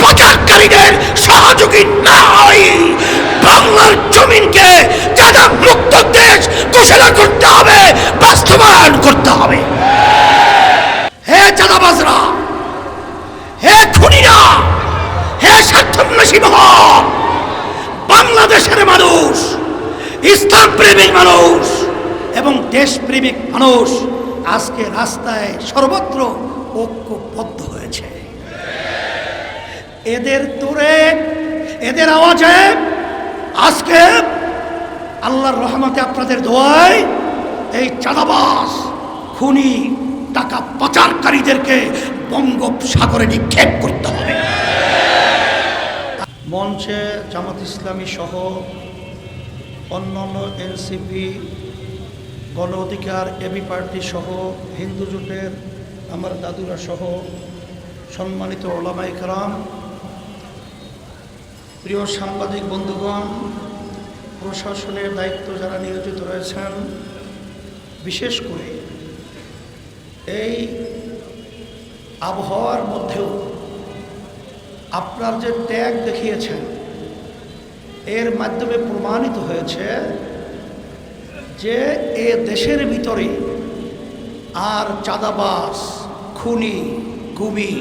পাচারকারীদের সহযোগী না হই বাংলার জমিনকে চাঁদা মুক্ত দেশ ঘোষণা করতে হবে, বাস্তবায়ন করতে হবে। হে চাঁদাবাজরা, হে খুনিরা, হে স্বার্থন্বেষী মহল, বাংলাদেশের মানুষ ইসলাম প্রেমিক মানুষ এবং দেশপ্রেমিক মানুষ আজকে রাস্তায় সর্বত্র হয়েছে এদের তোরে এদের আওয়াজে আজকে আল্লাহর রহমতে আপনাদের দোয়ায় এই চাঁদাবাস খুনি, টাকা পাচারকারীদেরকে বঙ্গোপসাগরে নিক্ষেপ করতে হবে। মঞ্চে জামাত ইসলামী সহ অন্যান্য এনসিপি, গণ অধিকার, এবি পার্টি সহ হিন্দু জোটের আমার দাদুরা সহ সম্মানিত ওলামাই কারাম প্রিয় সাংবাদিক বন্ধুগণ, প্রশাসনের দায়িত্ব যারা নিয়োজিত রয়েছেন, বিশেষ করে এই আবহাওয়ার মধ্যেও আপনার যে ত্যাগ দেখিয়েছেন, এর মাধ্যমে প্রমাণিত হয়েছে যে এ দেশের ভিতরে আর চাঁদাবাস খুনি কুমি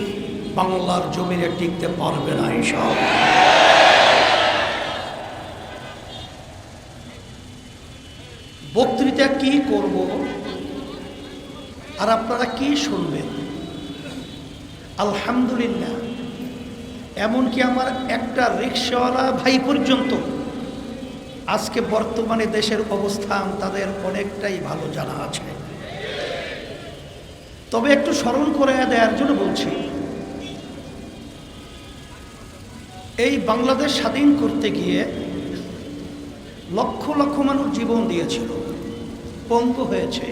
বাংলার জমিনে টিকতে পারবে না এইসব বক্তৃতা কি করব? আর আপনারা কি শুনবেন? আলহামদুলিল্লাহ, এমনকি আমার একটা রিক্সাওয়ালা ভাই পর্যন্ত আজকে বর্তমানে দেশের অবস্থান তাদের অনেকটাই ভালো জানা আছে। তবে একটু স্মরণ করে দেওয়ার জন্য বলছি, এই বাংলাদেশ স্বাধীন করতে গিয়ে লক্ষ লক্ষ মানুষ জীবন দিয়েছিল। পঙ্গু হয়েছে।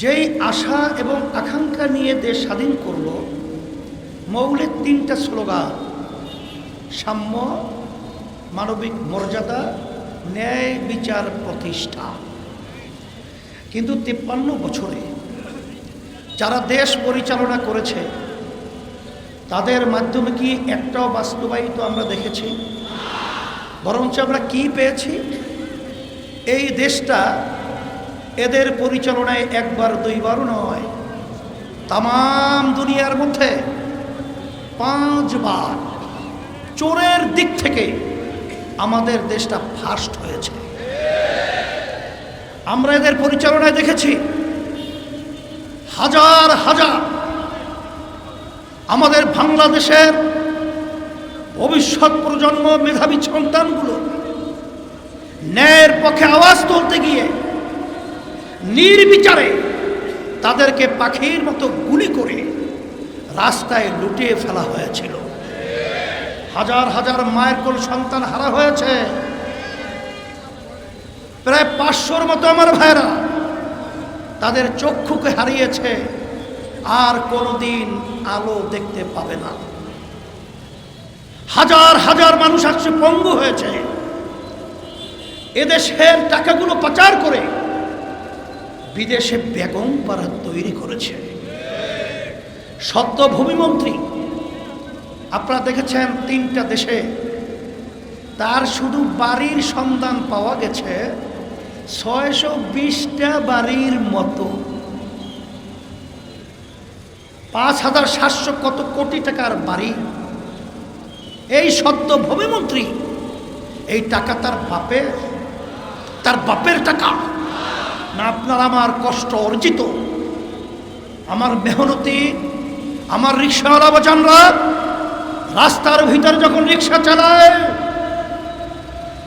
যেই আশা এবং আকাঙ্ক্ষা নিয়ে দেশ স্বাধীন করল মৌলের তিনটা স্লোগান, সাম্য, মানবিক মর্যাদা, ন্যায় বিচার প্রতিষ্ঠা। কিন্তু তিপ্পান্ন বছরে যারা দেশ পরিচালনা করেছে, তাদের মাধ্যমে কি একটাও বাস্তবায়িত আমরা দেখেছি? বরঞ্চ আমরা কি পেয়েছি? এই দেশটা এদের পরিচালনায় একবার, দুইবারও নয় তাম দুনিয়ার মধ্যে পাঁচবার চোরের দিক থেকে আমাদের দেশটা ফার্স্ট হয়েছে। আমরা এদের পরিচালনায় দেখেছি, হাজার হাজার আমাদের বাংলাদেশের ভবিষ্যৎ প্রজন্ম, মেধাবী সন্তানগুলো ন্যায়ের পক্ষে আওয়াজ তুলতে গিয়ে নির্বিচারে তাদেরকে পাখির মতো গুলি করে রাস্তায় লুটিয়ে ফেলা হয়েছিল। হাজার হাজার মায়ের কোল সন্তান হারা হয়েছে। প্রায় পাঁচশোর মতো আমার ভাইরা তাদের চক্ষুকে হারিয়েছে। আর কোনোদিন আলো দেখতে পাবে না। হাজার হাজার মানুষ আজকে পঙ্গু হয়েছে। এদেশের টাকাগুলো পাচার করে বিদেশে বেগম পাড়া তৈরি করেছে। সদ্য ভূমিমন্ত্রী, আপনারা দেখেছেন তিনটা দেশে তার শুধু বাড়ির সন্ধান পাওয়া গেছে, ছয়শো বিশটা বাড়ির মতো। পাঁচ হাজার সাতশো কত কোটি টাকার বাড়ি। এই সদ্য ভূমিমন্ত্রী এই টাকা তার বাপের তার বাপের টাকা। না আপনার আমার কষ্ট অর্জিত। আমার মেহনতি, আমার রিক্সাওয়ালা বাজানরা রাস্তার ভিতর যখন রিক্সা চালায়,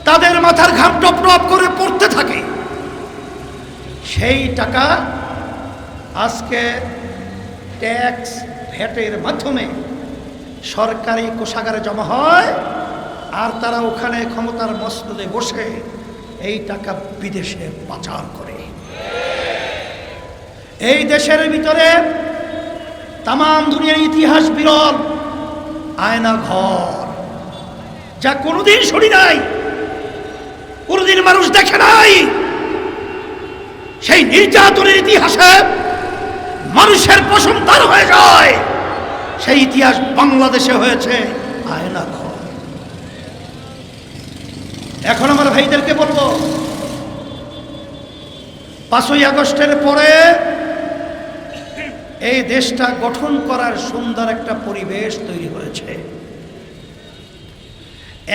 তাদের মাথার ঘাম টপ টপ করে পড়তে থাকে। সেই টাকা আজকে ট্যাক্স ভ্যাটের মাধ্যমে সরকারি কোষাগারে জমা হয়, আর তারা ওখানে ক্ষমতার মসনদে বসে এই টাকা বিদেশে পাচার করে। এই দেশের ভিতরে তাম দুনিয়ার ইতিহাস বিরল, আয়না ঘর, যা কোনোদিন শুনি নাই, কোনোদিন মানুষ দেখে নাই। সেই নির্যাতনের ইতিহাসে মানুষের প্রসন্তান হয়ে যায়, সেই ইতিহাস বাংলাদেশে হয়েছে, আয়না ঘর। এখন আমার ভাইদেরকে বলব, পাঁচই আগস্টের পরে এই দেশটা গঠন করার সুন্দর একটা পরিবেশ তৈরি হয়েছে।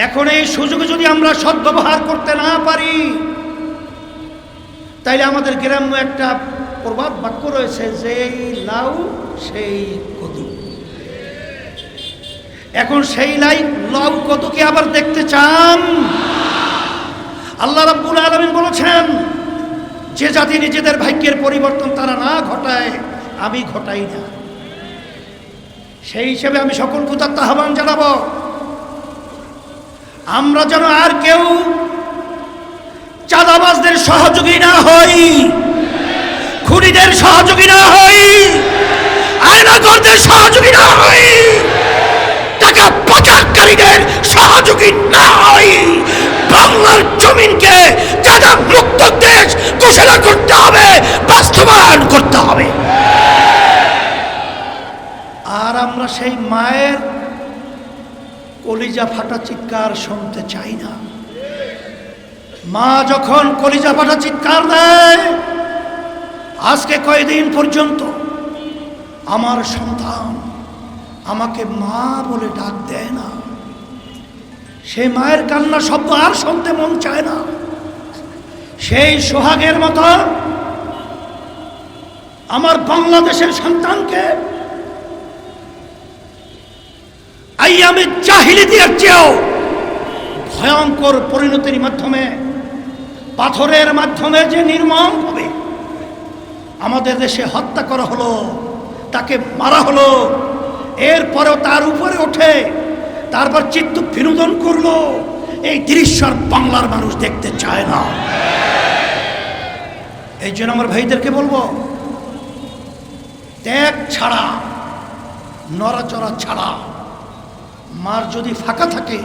এখন এই সুযোগে যদি আমরা সদ্ব্যবহার করতে না পারি, তাইলে আমাদের গ্রাম্য একটা প্রবাদ বাক্য রয়েছে, যেই লাউ, সেই কদু। এখন সেই লাই, লাউ, কদুকে আবার দেখতে চান। আল্লাহ রাব্বুল আলামিন বলেছেন, যে জাতি নিজেদের ভাগ্যের পরিবর্তন তারা না ঘটায়, আমি ঘটাই না। সেই হিসেবে আমি সকল কুতাত্ত আহ্বান জানাব। আমরা যেন আর কেউ চাঁদাবাজদের সহযোগী না হই, খুনিদের সহযোগী না হই আয়নাগরদের সহযোগী না হই, টাকা পাচারকারীদের সহযোগী না হই। বাংলার জমিনকে চাঁদা মুক্ত দেশ ঘোষণা করতে হবে, বাস্তবায়ন করতে হবে। আর আমরা সেই মায়ের কলিজা ফাটা চিৎকার শুনতে চাই না। মা যখন কলিজা ফাটা চিৎকার দেয়, আজকে কয়দিন পর্যন্ত আমার সন্তান আমাকে মা বলে ডাক দেয় না। সেই মায়ের কান্না শব্দ আর শুনতে মন চায় না। সেই সোহাগের মতো আমার বাংলাদেশের সন্তানকে আমি আইয়ামে জাহিলিদিয়ার চেয়েও ভয়ঙ্কর পরিণতির মাধ্যমে, পাথরের মাধ্যমে যে নির্মম হবে, আমাদের দেশে হত্যা করা হলো, তাকে মারা হলো, এরপরেও তার উপরে ওঠে তারপর চিত্ত বিনোদন করল। এই দৃশ্য আর বাংলার মানুষ দেখতে চায় না। এই জন্য আমার ভাইদেরকে বলব, ত্যাগ ছাড়া, নড়াচড়া ছাড়া, মার যদি ফাঁকা থাকে,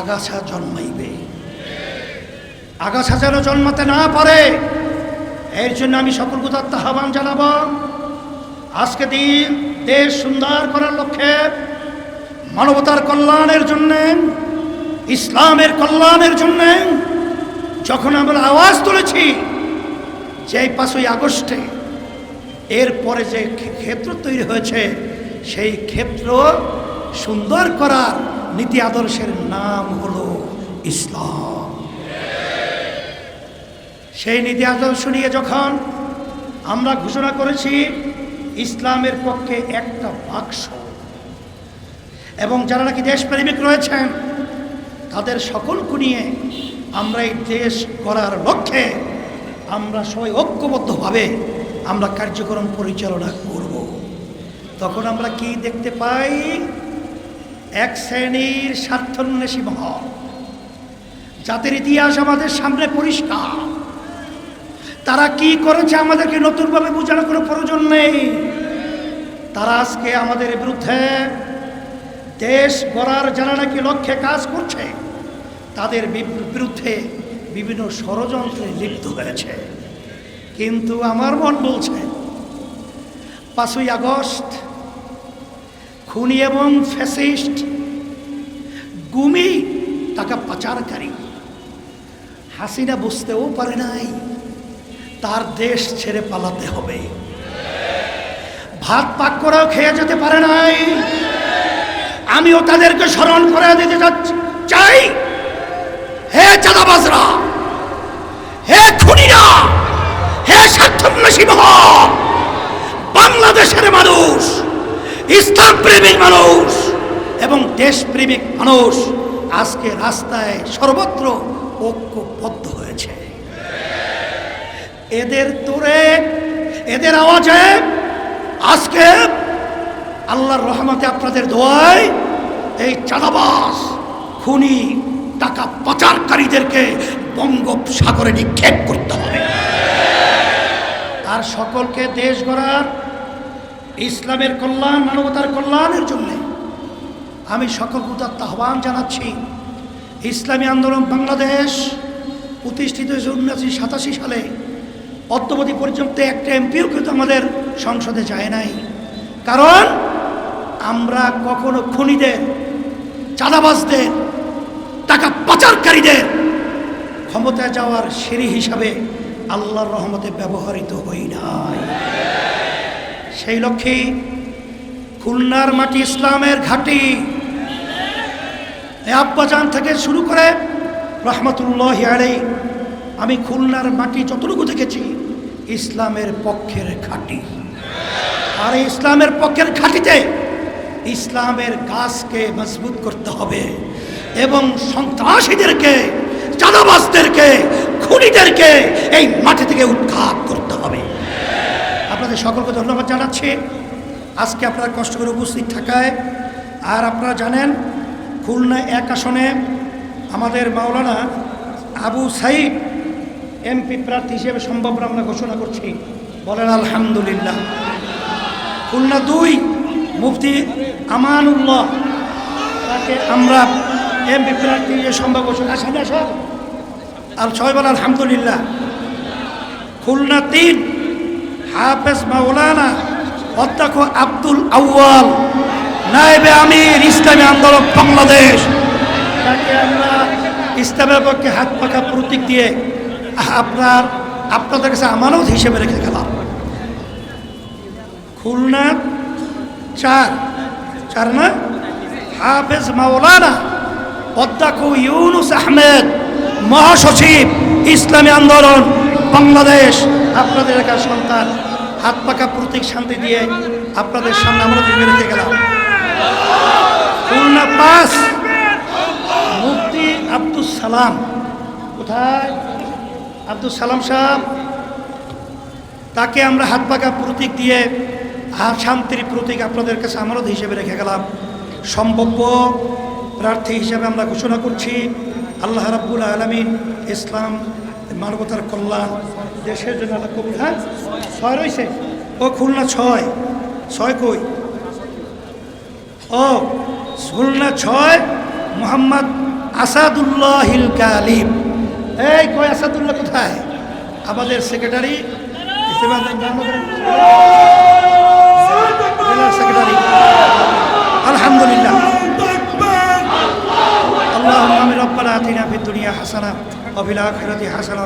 আগাছা জন্মাইবে। আগাছা যেন জন্মাতে না পারে, এর জন্য আমি সকল গুদাত্ত আহ্বান জানাব, আজকে দিন দেশ সুন্দর করার লক্ষ্যে মানবতার কল্যাণের জন্যে, ইসলামের কল্যাণের জন্যে, যখন আমরা আওয়াজ তুলেছি যে পাঁচই আগস্টে, এরপরে যে ক্ষেত্র তৈরি হয়েছে, সেই ক্ষেত্র সুন্দর করার নীতি আদর্শের নাম হলো ইসলাম। সেই নীতি আদর্শ নিয়ে যখন আমরা ঘোষণা করেছি, ইসলামের পক্ষে একটা বাক্স এবং যারা নাকি দেশপ্রেমিক রয়েছেন, তাদের সকলকে নিয়ে আমরা এই দেশ করার লক্ষ্যে আমরা সবাই ঐক্যবদ্ধভাবে আমরা কার্যক্রম পরিচালনা করব। তখন আমরা কি দেখতে পাই? এক শ্রেণির স্বার্থন্বেষী মহল। যাদের ইতিহাস আমাদের সামনে পরিষ্কার। তারা কি করেছে আমাদেরকে নতুনভাবে বোঝানোর কোনো প্রয়োজন নেই। তারা আজকে আমাদের বিরুদ্ধে দেশ গড়ার যারা নাকি লক্ষ্যে কাজ করছে, তাদের বিরুদ্ধে বিভিন্ন ষড়যন্ত্রে লিপ্ত হয়েছে। কিন্তু আমার মন বলছে, পাঁচই আগস্ট, খুনি এবং ফ্যাসিস্ট, গুমি টাকা পাচারকারী। হাসিনা বুঝতেও পারে নাই, তার দেশ ছেড়ে পালাতে হবে। ভাত পাক করেও খেয়ে যেতে পারে নাই। আমিও তাদেরকে স্মরণ করে দিতে যাচ্ছি। চাই, হে চাঁদাবাজরা, হে খুনিরা, হে স্বার্থন্বেষী বাংলাদেশের মানুষ ইসলাম প্রেমিক মানুষ এবং দেশপ্রেমিক মানুষ আজকে রাস্তায় সর্বত্র ঐক্যবদ্ধ হয়েছে। এদের তোরে, এদের আওয়াজে আল্লাহর রহমতে আপনাদের দোয়ায় এই চাঁদাবাস, খুনি, টাকা পাচারকারীদেরকে বঙ্গোপসাগরে নিক্ষেপ করতে হবে। আর সকলকে দেশ গড়ার, ইসলামের কল্যাণ, মানবতার কল্যাণের জন্যে আমি সকল উদাত্ত আহ্বান জানাচ্ছি। ইসলামী আন্দোলন বাংলাদেশ প্রতিষ্ঠিত হয়েছে উনিশশো সাতাশি সালে। অদ্যবধি পর্যন্ত একটা এমপিও কিন্তু আমাদের সংসদে যায় নাই। কারণ আমরা কখনো খুনিদের, চাঁদাবাজদের, টাকা পাচারকারীদের ক্ষমতায় যাওয়ার সিঁড়ি হিসাবে আল্লাহর রহমতে ব্যবহৃত হই নাই। সেই লক্ষ্যে খুলনার মাটি ইসলামের ঘাঁটি আব্বাজান থেকে শুরু করে রহমতুল্লাহ আলাই আমি খুলনার মাটি যতটুকু দেখেছি, ইসলামের পক্ষের ঘাঁটি। আর ইসলামের পক্ষের ঘাঁটিতে ইসলামের গাছকে মজবুত করতে হবে। এবং সন্ত্রাসীদেরকে, চাঁদাবাজদেরকে, খুনিদেরকে এই মাটি থেকে উৎখাত করতে হবে। আপনাদের সকলকে ধন্যবাদ জানাচ্ছি। আজকে আপনারা কষ্ট করে উপস্থিত থাকায়। আর আপনারা জানেন, খুলনা এক আসনে আমাদের মাওলানা আবু সাইদ, এমপি প্রার্থী হিসেবে সম্ভব আমরা ঘোষণা করছি। বলেন আলহামদুলিল্লাহ। খুলনা দুই মুফতি আমানুল্লাহ, তাকে আমরা এমপি প্রার্থী সম্ভব ঘোষণা সামনে আর সবাই আলহামদুলিল্লাহ। খুলনা তিন, হাফেজ মাওলানা অধ্যক্ষ আব্দুল আউয়াল, নায়েবে আমির ইসলামী আন্দোলন বাংলাদেশ। তাকে আমরা ইসলামের পক্ষে হাত পাখা প্রতীক দিয়ে আপনার, আপনাদের কাছে আমানত হিসেবে রেখে গেলাম। খুলনা চার। চার না? হাফেজ মাওলানা অধ্যক্ষ ইউনুস আহমেদ, মহাসচিব ইসলামী আন্দোলন, বাংলাদেশ। আপনাদের এলাকার সন্তান, হাত পাকা প্রতীক শান্তি দিয়ে আপনাদের সামনে আমরা রেখে গেলাম। খুলনা পাস মুফতি আব্দুল সালাম। কোথায়? আব্দুল সালাম সাহেব, তাকে আমরা হাত পাকা প্রতীক দিয়ে আর শান্তির প্রতীক আপনাদের কাছে আমানত হিসেবে রেখে গেলাম। সম্ভাব্য প্রার্থী হিসেবে আমরা ঘোষণা করছি, আল্লাহ রাব্বুল আলমিন ইসলাম, মানবতার কল্যাণ, দেশের জন্য আল্লাহ কবুল হ্যাঁ? ছয় রয়েছে? ও, খুলনা ছয়। ছয় কই? ও, খুলনা ছয়, মোহাম্মদ আসাদুল্লাহিল কালিম। এই কই আসাদুল্লাহ কোথায়? আমাদের সেক্রেটারি সেক্রেটারি আলহামদুলিল্লাহ আল্লাহ আমি রব্বানা আতিনা ফিদ দুনিয়া হাসানা আখিরাতি হাসানা